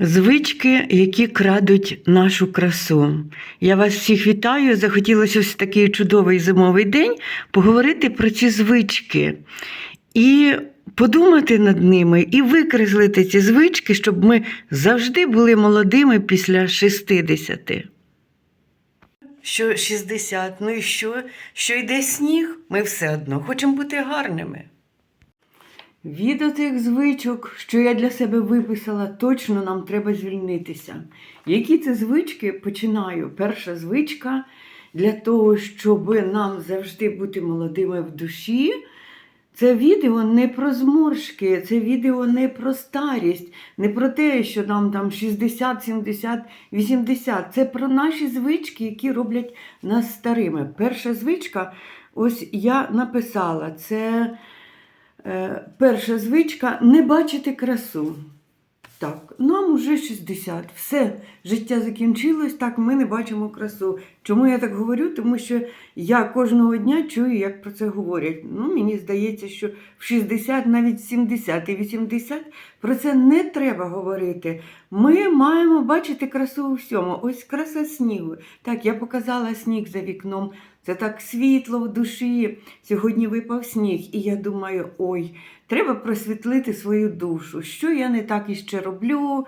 Звички, які крадуть нашу красу. Я вас всіх вітаю. Захотілося ось такий чудовий зимовий день поговорити про ці звички і подумати над ними, і викреслити ці звички, щоб ми завжди були молодими після 60. Що 60, ну і що? Що йде сніг, ми все одно хочемо бути гарними. Від отих звичок, що я для себе виписала, точно нам треба звільнитися. Які це звички починаю? Перша звичка для того, щоб нам завжди бути молодими в душі. Це відео не про зморшки, це відео не про старість, не про те, що нам там 60, 70, 80. Це про наші звички, які роблять нас старими. Перша звичка, ось я написала, це перша звичка не бачити красу. Так, нам уже 60. Все, життя закінчилось, так ми не бачимо красу. Чому я так говорю? Тому що я кожного дня чую, як про це говорять. Ну, мені здається, що в 60, навіть 70 і 80 про це не треба говорити. Ми маємо бачити красу у всьому. Ось краса снігу. Так, я показала сніг за вікном. Це так світло в душі. Сьогодні випав сніг, і я думаю, ой, треба просвітлити свою душу. Що я не так іще роблю,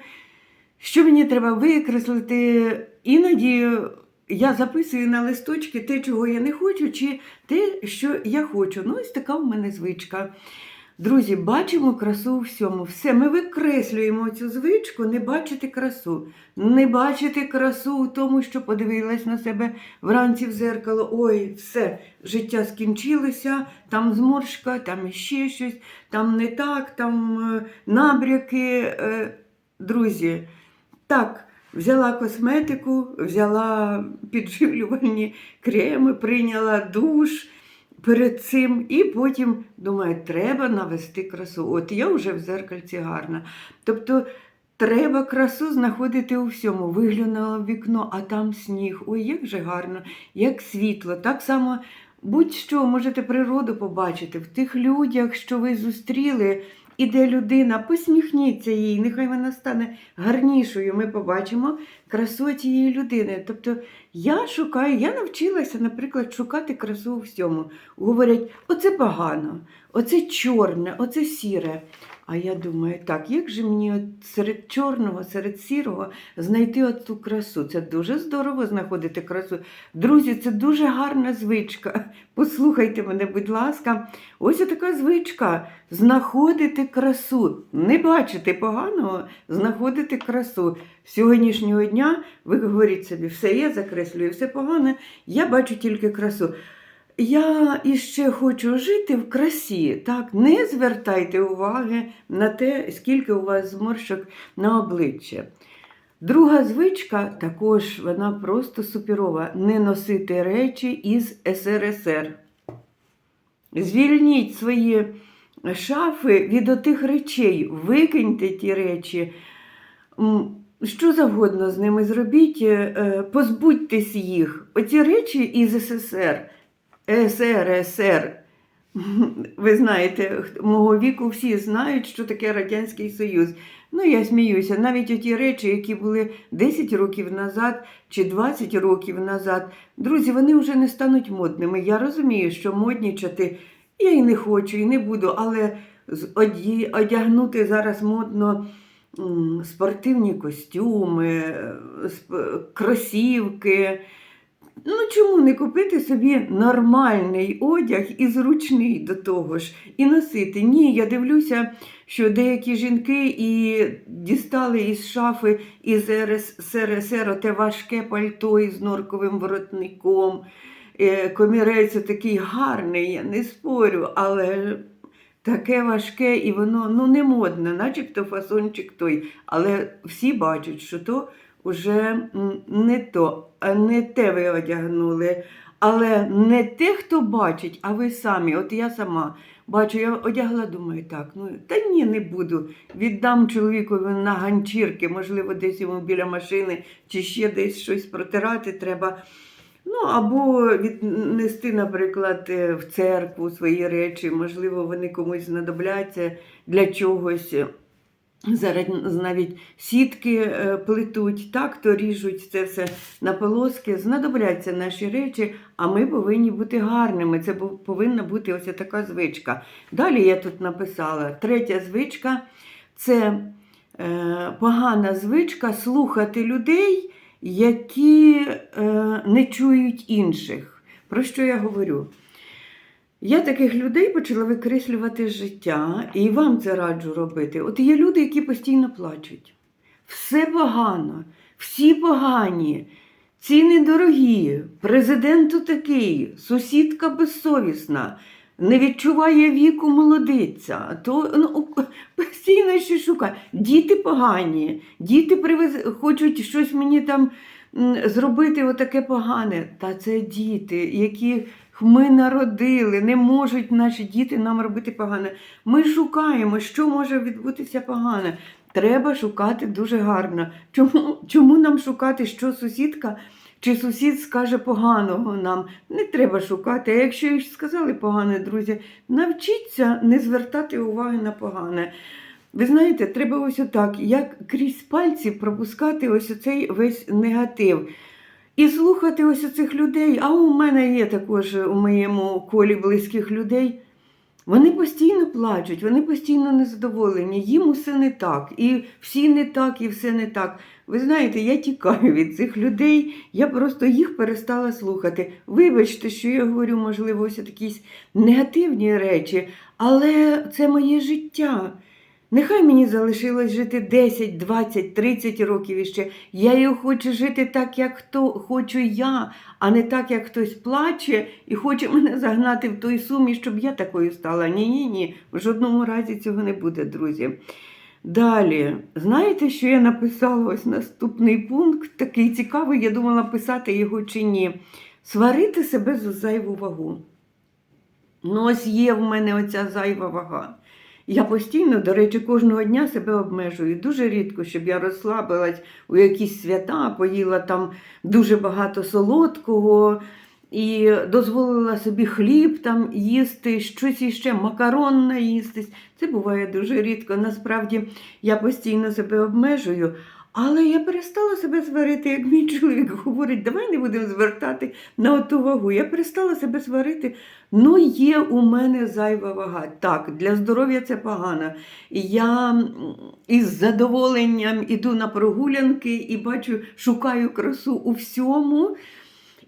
що мені треба викреслити. Іноді я записую на листочки те, чого я не хочу, чи те, що я хочу. Ну, ось така в мене звичка. Друзі, бачимо красу у всьому. Все, ми викреслюємо цю звичку, не бачити красу. Не бачити красу у тому, що подивилась на себе вранці в зеркало. Ой, все, життя скінчилося, там зморшка, там іще щось, там не так, там е, набряки. Е, друзі, так. Взяла косметику, взяла підживлювальні креми, прийняла душ перед цим, і потім думаю, треба навести красу. От я вже в зеркальці гарна. Тобто треба красу знаходити у всьому. Виглянула в вікно, а там сніг. Ой, як же гарно, як світло. Так само будь-що можете природу побачити в тих людях, що ви зустріли. Іде людина, посміхніться їй, нехай вона стане гарнішою. Ми побачимо красу цієї людини. Тобто я шукаю, я навчилася, наприклад, шукати красу у всьому. Говорять, оце погано, оце чорне, оце сіре. А я думаю, так, як же мені серед чорного, серед сірого знайти от ту красу? Це дуже здорово знаходити красу. Друзі, це дуже гарна звичка. Послухайте мене, будь ласка, ось така звичка знаходити красу, не бачити поганого, знаходити красу. З Сьогоднішнього дня ви говорите собі, все я закреслюю, все погане, я бачу тільки красу. Я іще хочу жити в красі. Так, не звертайте уваги на те, скільки у вас зморшок на обличчя. Друга звичка також вона просто суперова. Не носити речі із СРСР. Звільніть свої шафи від отих речей, викиньте ті речі. Що завгодно з ними зробіть, е, позбудьтесь їх. Оці речі із СССР. СРСР. Ви знаєте, мого віку всі знають, що таке Радянський Союз. Ну, я сміюся, навіть оті речі, які були 10 років назад чи 20 років назад, друзі, вони вже не стануть модними. Я розумію, що моднічати я і не хочу, і не буду, але одягнути зараз модно спортивні костюми, е, кросівки. Ну, чому не купити собі нормальний одяг і зручний до того ж, і носити? Ні, я дивлюся, що деякі жінки і дістали із шафи із СРСР те важке пальто із норковим воротником. Е, Комірець такий гарний, я не спорю, але таке важке і воно ну, не модне, начебто фасончик той. Але всі бачать, що то вже не то, не те ви одягнули. Але не те, хто бачить, а ви самі. От я сама бачу, я одягла, думаю, так, ну та ні, не буду. Віддам чоловікові на ганчірки, можливо, десь йому біля машини чи ще десь щось протирати треба. Ну, або віднести, наприклад, е, в церкву свої речі, можливо, вони комусь знадобляться для чогось. Зараз навіть сітки е, плетуть, так то ріжуть це все на полоски. Знадобляться наші речі, а ми повинні бути гарними. Це повинна бути ось така звичка. Далі я тут написала: третя звичка це е, погана звичка слухати людей, які е, не чують інших. Про що я говорю? Я таких людей почала викреслювати з життя, і вам це раджу робити. От є люди, які постійно плачуть. Все погано, всі погані, ціни дорогі, президенту такий, сусідка безсовісна, не відчуває віку молодиця, то ну, постійно щось шукає. Діти погані, діти привез... хочуть щось мені там зробити отаке погане. Та це діти, які ми народили, не можуть наші діти нам робити погане. Ми шукаємо, що може відбутися погане. Треба шукати дуже гарно. Чому, чому нам шукати, що сусідка чи сусід скаже поганого нам? Не треба шукати. А якщо і сказали погане, друзі, навчіться не звертати уваги на погане. Ви знаєте, треба ось отак, як крізь пальці пропускати ось оцей весь негатив. І слухати ось оцих людей. А у мене є також у моєму колі близьких людей. Вони постійно плачуть, вони постійно незадоволені, їм усе не так, і всі не так, і все не так. Ви знаєте, я тікаю від цих людей, я просто їх перестала слухати. Вибачте, що я говорю, можливо, ось якісь негативні речі, але це моє життя. Нехай мені залишилось жити 10, 20, 30 років іще. Я його хочу жити так, як хто хочу я, а не так, як хтось плаче і хоче мене загнати в той сумі, щоб я такою стала. Ні, ні, ні. В жодному разі цього не буде, друзі. Далі, знаєте, що я написала ось наступний пункт, такий цікавий, я думала писати його чи ні. Сварити себе за зайву вагу. Ну, ось є в мене оця зайва вага. Я постійно, до речі, кожного дня себе обмежую. Дуже рідко, щоб я розслабилась у якісь свята, поїла там дуже багато солодкого і дозволила собі хліб там їсти, щось іще, макарон наїстись. Це буває дуже рідко. Насправді я постійно себе обмежую. Але я перестала себе сварити, як мій чоловік говорить, давай не будемо звертати на оту вагу. Я перестала себе сварити. Ну, є у мене зайва вага. Так, для здоров'я це погано. Я із задоволенням іду на прогулянки і бачу, шукаю красу у всьому.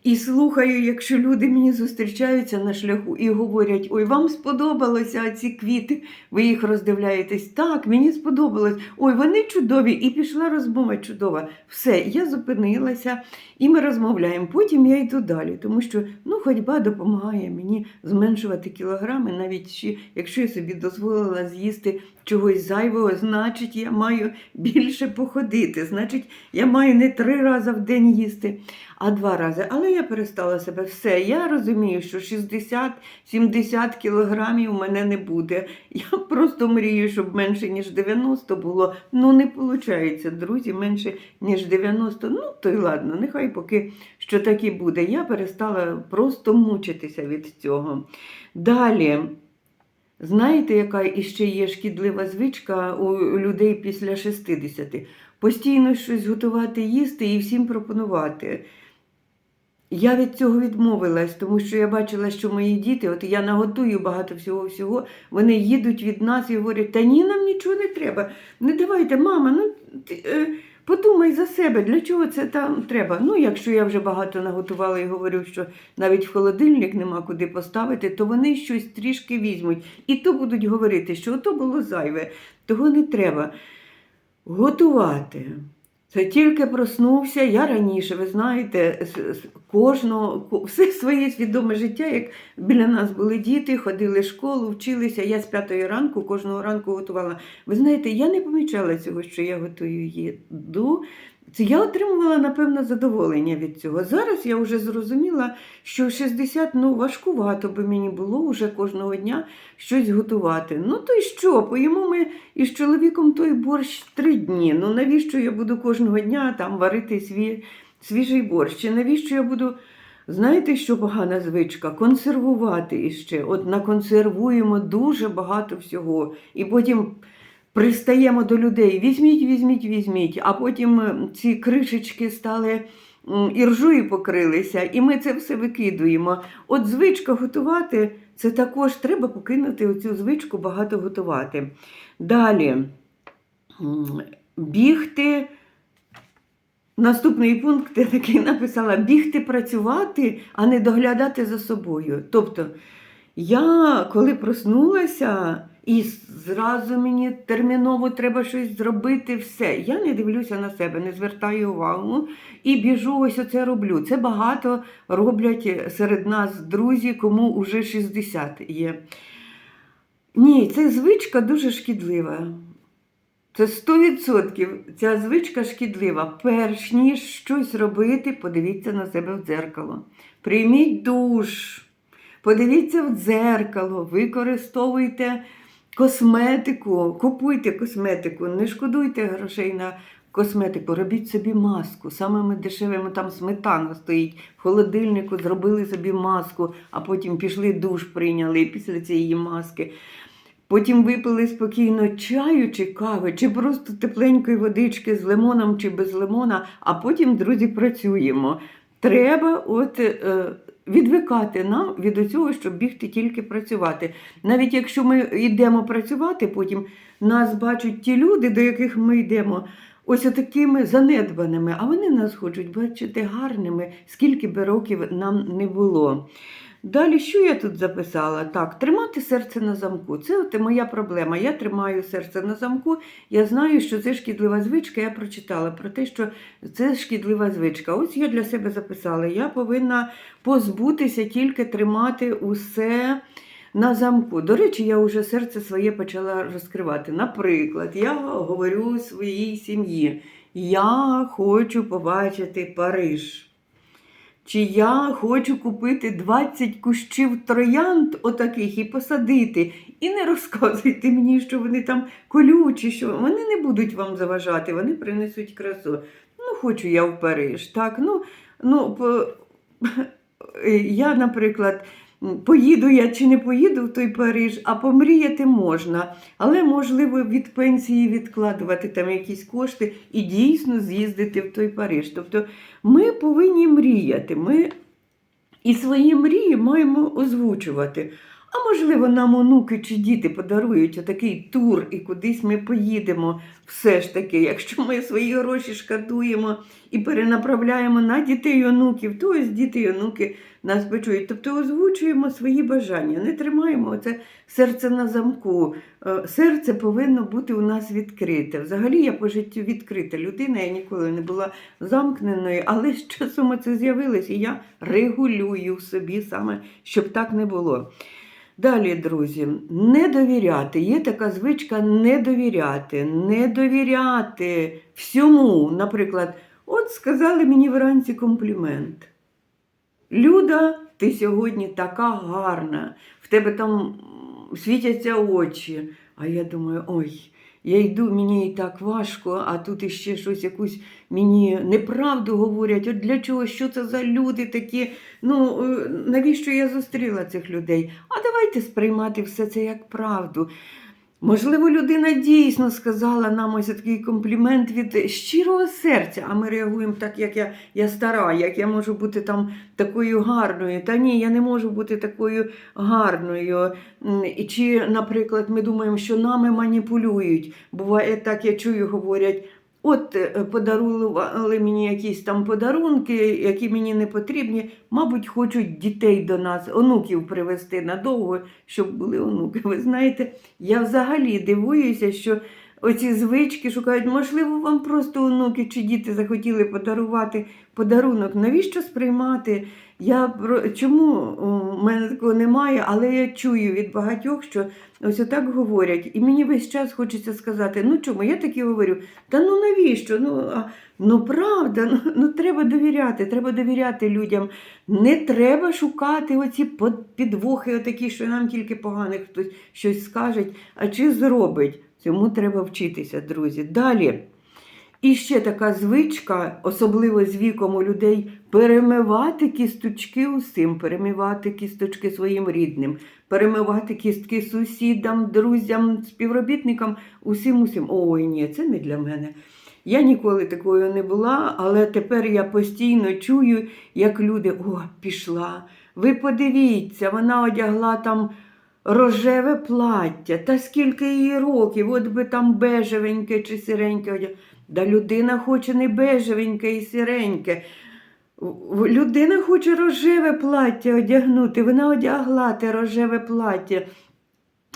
І слухаю, якщо люди мені зустрічаються на шляху і говорять: ой, вам сподобалося ці квіти, ви їх роздивляєтесь. Так, мені сподобалось. Ой, вони чудові. І пішла розмова чудова. Все, я зупинилася і ми розмовляємо. Потім я йду далі, тому що ну, ходьба допомагає мені зменшувати кілограми, навіть якщо я собі дозволила з'їсти чогось зайвого, значить я маю більше походити. Значить, я маю не три рази в день їсти, а два рази. Але я перестала себе все. Я розумію, що 60-70 кілограмів у мене не буде. Я просто мрію, щоб менше, ніж 90 було. Ну, не виходить, друзі, менше, ніж 90. Ну, то й ладно, нехай поки що так і буде. Я перестала просто мучитися від цього. Далі. Знаєте, яка іще є шкідлива звичка у людей після 60? Постійно щось готувати, їсти і всім пропонувати. Я від цього відмовилась, тому що я бачила, що мої діти, от я наготую багато всього-всього, вони їдуть від нас і говорять, та ні, нам нічого не треба. Не давайте, мама, ну ти, е, подумай за себе, для чого це там треба. Ну, якщо я вже багато наготувала і говорю, що навіть в холодильник нема куди поставити, то вони щось трішки візьмуть. І то будуть говорити, що ото було зайве, того не треба. Готувати. Це тільки проснувся. Я раніше, ви знаєте, кожного, все своє свідоме життя, як біля нас були діти, ходили в школу, вчилися. Я з п'ятої ранку кожного ранку готувала. Ви знаєте, я не помічала цього, що я готую їду. Це я отримувала, напевно, задоволення від цього. Зараз я вже зрозуміла, що 60 ну, важкувато би мені було вже кожного дня щось готувати. Ну то й що? Поїмо ми із чоловіком той борщ три дні. Ну навіщо я буду кожного дня там варити свій, свіжий борщ? Чи навіщо я буду. Знаєте, що погана звичка? Консервувати іще. От наконсервуємо дуже багато всього. І потім пристаємо до людей, візьміть, візьміть, візьміть, а потім е, ці кришечки стали м, іржою покрилися, і ми це все викидуємо. От звичка готувати, це також треба покинути оцю звичку багато готувати. Далі бігти. Наступний пункт я такий написала: бігти працювати, а не доглядати за собою. Тобто, я коли проснулася, і зразу мені терміново треба щось зробити, все. Я не дивлюся на себе, не звертаю увагу і біжу, ось оце роблю. Це багато роблять серед нас друзі, кому вже 60 є. Ні, це звичка дуже шкідлива. Це 100% ця звичка шкідлива. Перш ніж щось робити, подивіться на себе в дзеркало. Прийміть душ, подивіться в дзеркало, використовуйте косметику, купуйте косметику, не шкодуйте грошей на косметику, робіть собі маску. Самими дешевими там сметана стоїть в холодильнику, зробили собі маску, а потім пішли душ прийняли після цієї маски. Потім випили спокійно чаю чи кави, чи просто тепленької водички з лимоном чи без лимона, а потім, друзі, працюємо. Треба от, е, відвикати нам від цього, щоб бігти тільки працювати. Навіть якщо ми йдемо працювати, потім нас бачать ті люди, до яких ми йдемо. Ось такими занедбаними, а вони нас хочуть бачити гарними, скільки би років нам не було. Далі, що я тут записала? Так, тримати серце на замку. Це от моя проблема. Я тримаю серце на замку. Я знаю, що це шкідлива звичка. Я прочитала про те, що це шкідлива звичка. Ось я для себе записала. Я повинна позбутися, тільки тримати усе на замку. До речі, я вже серце своє почала розкривати. Наприклад, я говорю своїй сім'ї: я хочу побачити Париж. Чи я хочу купити 20 кущів троянд отаких і посадити. І не розказуйте мені, що вони там колючі, що вони не будуть вам заважати, вони принесуть красу. Ну, хочу я в Париж. Так, ну, ну. Я, наприклад, поїду я чи не поїду в той Париж, а помріяти можна. Але можливо від пенсії відкладувати там якісь кошти і дійсно з'їздити в той Париж. Тобто ми повинні мріяти. Ми і свої мрії маємо озвучувати. А можливо, нам онуки чи діти подарують отакий тур, і кудись ми поїдемо. Все ж таки, якщо ми свої гроші шкадуємо і перенаправляємо на дітей і онуків, то ось діти і онуки нас почують. Тобто озвучуємо свої бажання, не тримаємо це серце на замку. Е, Серце повинно бути у нас відкрите. Взагалі я по життю відкрита людина, я ніколи не була замкненою, але з часом це з'явилось, і я регулюю собі саме, щоб так не було. Далі, друзі, не довіряти. Є така звичка не довіряти, не довіряти всьому. Наприклад, от сказали мені вранці комплімент. Люда, ти сьогодні така гарна, в тебе там світяться очі. А я думаю, ой, я йду, мені і так важко, а тут іще щось якусь мені неправду говорять. От для чого? Що це за люди такі? Ну, е, навіщо я зустріла цих людей? А давайте сприймати все це як правду. Можливо, людина дійсно сказала нам ось такий комплімент від щирого серця, а ми реагуємо так, як я, я стара, як я можу бути там такою гарною. Та ні, я не можу бути такою гарною. Чи, наприклад, ми думаємо, що нами маніпулюють. Буває так, я чую, говорять. От е, подарували мені якісь там подарунки, які мені не потрібні. Мабуть, хочуть дітей до нас, онуків привезти надовго, щоб були онуки. Ви знаєте, я взагалі дивуюся, що оці звички шукають, можливо, вам просто онуки чи діти захотіли подарувати подарунок. Навіщо сприймати? Я чому у мене такого немає, але я чую від багатьох, що ось отак говорять. І мені весь час хочеться сказати: ну чому? Я таки говорю, та ну навіщо? Ну, а, ну правда, ну, ну треба довіряти, треба довіряти людям. Не треба шукати оці підвохи, отакі, що нам тільки поганих хтось щось скаже, а чи зробить. Цьому треба вчитися, друзі. Далі. І ще така звичка, особливо з віком у людей, перемивати кісточки усім, перемивати кісточки своїм рідним, перемивати кістки сусідам, друзям, співробітникам, усім усім. Ой, ні, це не для мене. Я ніколи такою не була, але тепер я постійно чую, як люди о, пішла. Ви подивіться, вона одягла там рожеве плаття, та скільки їй років, от би там бежевеньке чи сиреньке одягла. Да людина хоче не бежевеньке і сіреньке. Людина хоче рожеве плаття одягнути. Вона одягла те рожеве плаття.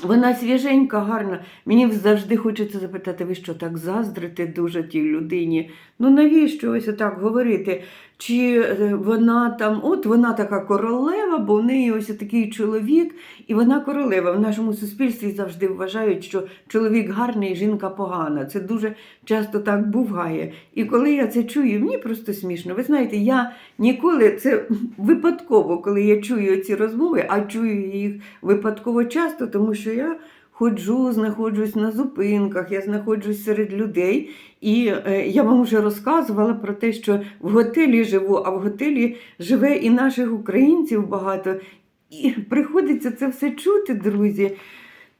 Вона свіженька, гарна. Мені завжди хочеться запитати, ви що так заздрите дуже тій людині? Ну навіщо ось отак говорити? Чи е, вона там, от вона така королева, бо в неї ось такий чоловік, і вона королева. В нашому суспільстві завжди вважають, що чоловік гарний, жінка погана. Це дуже часто так буває. І коли я це чую, мені просто смішно. Ви знаєте, я ніколи це випадково, коли я чую ці розмови, а чую їх випадково часто, тому що я ходжу, знаходжусь на зупинках, я знаходжусь серед людей. І е, я вам вже розказувала про те, що в готелі живу, а в готелі живе і наших українців багато. І приходиться це все чути, друзі.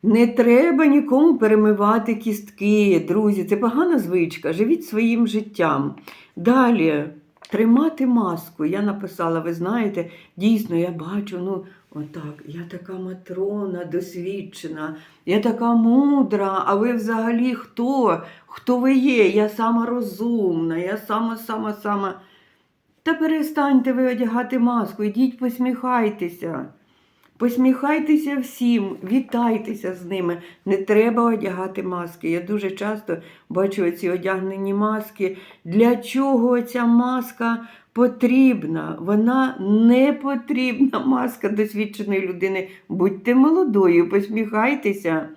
Не треба нікому перемивати кістки, друзі. Це погана звичка. Живіть своїм життям. Далі тримати маску. Я написала, ви знаєте, дійсно, я бачу, ну, отак, я така матрона, досвідчена, я така мудра, а ви взагалі хто? Хто ви є? Я сама розумна, я сама, сама, сама. Та перестаньте ви одягати маску, ідіть посміхайтеся. Посміхайтеся всім, вітайтеся з ними. Не треба одягати маски. Я дуже часто бачу ці одягнені маски. Для чого ця маска потрібна? Вона не потрібна маска досвідченої людини. Будьте молодою, посміхайтеся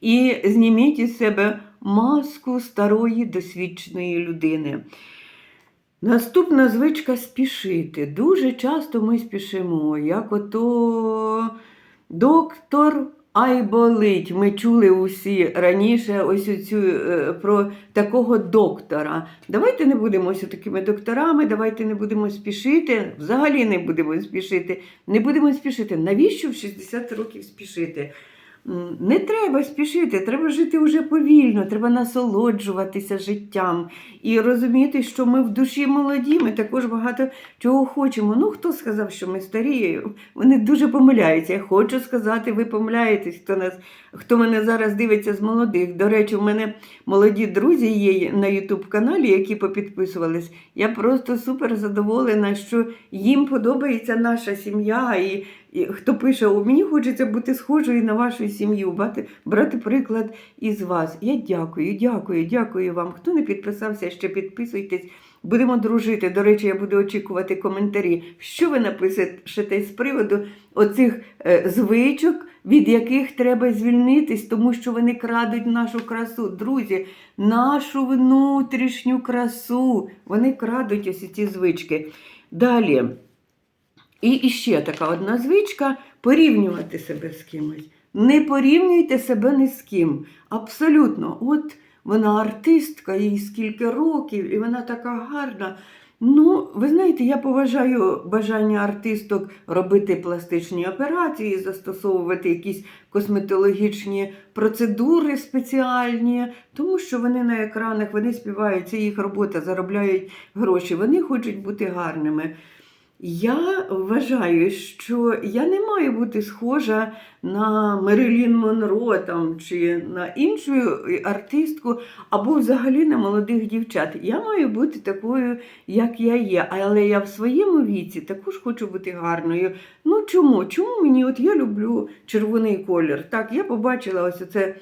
і зніміть із себе маску старої досвідченої людини. Наступна звичка спішити. Дуже часто ми спішимо, як ото доктор Айболить. Ми чули усі раніше ось оцю, е, про такого доктора. Давайте не будемо ось такими докторами, давайте не будемо спішити. Взагалі не будемо спішити. Не будемо спішити. Навіщо в 60 років спішити? Не треба спішити, треба жити вже повільно, треба насолоджуватися життям і розуміти, що ми в душі молоді, ми також багато чого хочемо. Ну, хто сказав, що ми старі? Вони дуже помиляються. Я хочу сказати, ви помиляєтесь, хто нас, хто мене зараз дивиться з молодих. До речі, у мене молоді друзі є на Ютуб каналі, які попідписувались. Я просто супер задоволена, що їм подобається наша сім'я. І, хто пише, «О, мені хочеться бути схожою на вашу сім'ю, брати, брати приклад із вас. Я дякую, дякую, дякую вам. Хто не підписався, ще підписуйтесь. Будемо дружити. До речі, я буду очікувати коментарі. Що ви напишете з приводу оцих е, звичок, від яких треба звільнитись, тому що вони крадуть нашу красу. Друзі, нашу внутрішню красу. Вони крадуть ось ці звички. Далі. І іще така одна звичка порівнювати себе з кимось. Не порівнюйте себе ні з ким. Абсолютно. От вона артистка, їй скільки років, і вона така гарна. Ну, ви знаєте, я поважаю бажання артисток робити пластичні операції, застосовувати якісь косметологічні процедури спеціальні, тому що вони на екранах, вони співають, це їх робота, заробляють гроші, вони хочуть бути гарними. Я вважаю, що я не маю бути схожа на Мерилін Монро там, чи на іншу артистку, або взагалі на молодих дівчат. Я маю бути такою, як я є. Але я в своєму віці також хочу бути гарною. Ну чому? Чому мені? От я люблю червоний колір. Так, я побачила ось це е,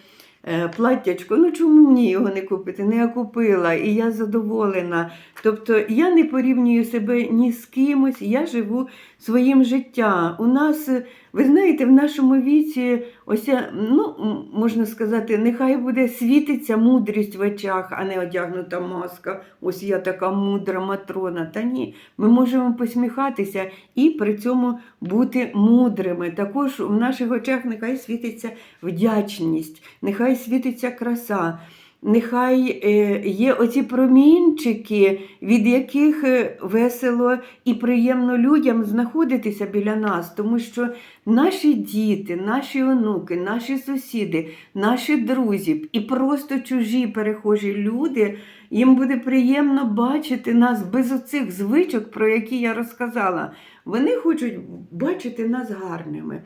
платтячко. Ну чому мені його не купити? Не я купила, і я задоволена. Тобто я не порівнюю себе ні з кимось, я живу своїм життям. У нас, е, ви знаєте, в нашому віці, ось ну, можна сказати, нехай буде світиться мудрість в очах, а не одягнута маска. Ось я така мудра матрона. Та ні, ми можемо посміхатися і при цьому бути мудрими. Також в наших очах нехай світиться вдячність, нехай світиться краса. Нехай е, є оці промінчики, від яких е, весело і приємно людям знаходитися біля нас, тому що наші діти, наші онуки, наші сусіди, наші друзі і просто чужі перехожі люди, їм буде приємно бачити нас без оцих звичок, про які я розказала. Вони хочуть бачити нас гарними.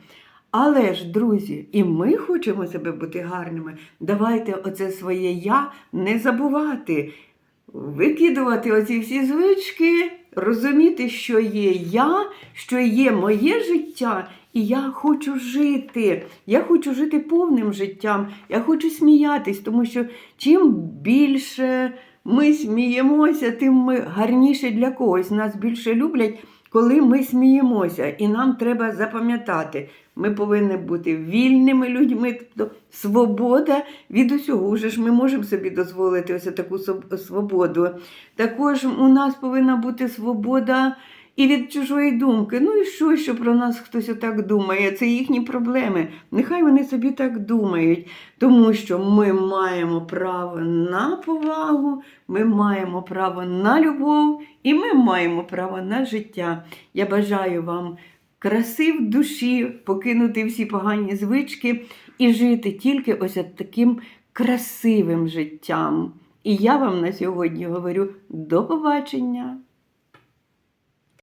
Але ж, друзі, і ми хочемо себе бути гарними. Давайте оце своє я не забувати, викидувати оці всі звички, розуміти, що є я, що є моє життя, і я хочу жити. Я хочу жити повним життям. Я хочу сміятись, тому що чим більше ми сміємося, тим ми гарніше для когось. Нас більше люблять, коли ми сміємося. І нам треба запам'ятати, ми повинні бути вільними людьми, тобто свобода від усього. Уже ж ми можемо собі дозволити ось таку свободу. Також у нас повинна бути свобода і від чужої думки. Ну і що, що про нас хтось отак думає? Це їхні проблеми. Нехай вони собі так думають, тому що ми маємо право на повагу, ми маємо право на любов і ми маємо право на життя. Я бажаю вам краси в душі, покинути всі погані звички і жити тільки ось от таким красивим життям. І я вам на сьогодні говорю до побачення!